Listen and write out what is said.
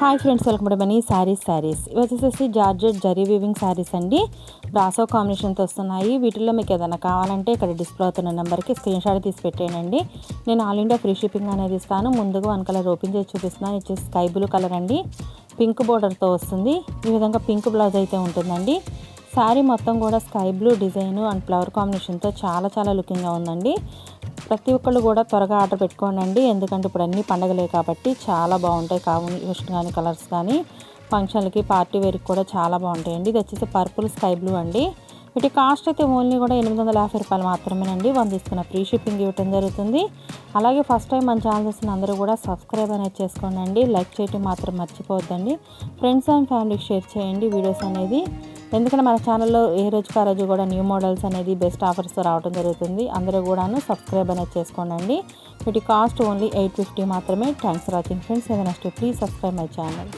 Hi friends welcome to Mani saris saris ఇవి వచ్చేసేసి georgette zari weaving saris అండి. బ్రాసో కాంబినేషన్తో వస్తున్నాయి. వీటిల్లో మీకు ఏదైనా కావాలంటే ఇక్కడ డిస్ప్లే అవుతున్న నెంబర్కి స్క్రీన్ షాట్ తీసి పెట్టేయండి. నేను ఆల్ ఇండియా ఫ్రీ షిప్పింగ్ అనేది ఇస్తాను ముందుగా వన్ కలర్ ఓపెన్ చేసి చూపిస్తున్నాను. ఇచ్చేసి స్కై బ్లూ కలర్ అండి. పింక్ బోర్డర్తో వస్తుంది. ఈ విధంగా పింక్ బ్లౌజ్ అయితే ఉంటుందండి. శారీ మొత్తం కూడా sky blue design and flower కాంబినేషన్తో చాలా చాలా లుకింగ్గా ఉందండి. ప్రతి ఒక్కళ్ళు కూడా త్వరగా ఆర్డర్ పెట్టుకోండి ఎందుకంటే ఇప్పుడు అన్ని పండగలే కాబట్టి చాలా బాగుంటాయి. కాంబినేషన్ కానీ కలర్స్ కానీ ఫంక్షన్లకి పార్టీ వేర్కి కూడా చాలా బాగుంటాయండి. ఇది వచ్చేసి పర్పుల్ స్కై బ్లూ అండి. వీటి కాస్ట్ అయితే ఓన్లీ కూడా ఎనిమిది వందల యాభై రూపాయలు మాత్రమేనండి. వన్ తీసుకున్న ఫ్రీ షిప్పింగ్ ఇవ్వటం జరుగుతుంది. అలాగే ఫస్ట్ టైం మన ఛానల్ చూసిన అందరూ కూడా సబ్స్క్రైబ్ అనేది చేసుకోండి లైక్ చేయటం మాత్రం మర్చిపోవద్దండి. ఫ్రెండ్స్ అండ్ ఫ్యామిలీకి షేర్ చేయండి వీడియోస్ అనేది. ఎందుకంటే మన ఛానల్లో ఏ రోజుకి ఆ రోజు కూడా న్యూ మోడల్స్ అనేది బెస్ట్ ఆఫర్స్తో రావడం జరుగుతుంది. అందరూ కూడాను సబ్స్క్రైబ్ అనేది చేసుకోండి వీటి కాస్ట్ ఓన్లీ ఎయిట్ ఫిఫ్టీ మాత్రమే. Thanks for watching friends. ఏదైనా ప్లీజ్ సబ్స్క్రైబ్ మై ఛానల్.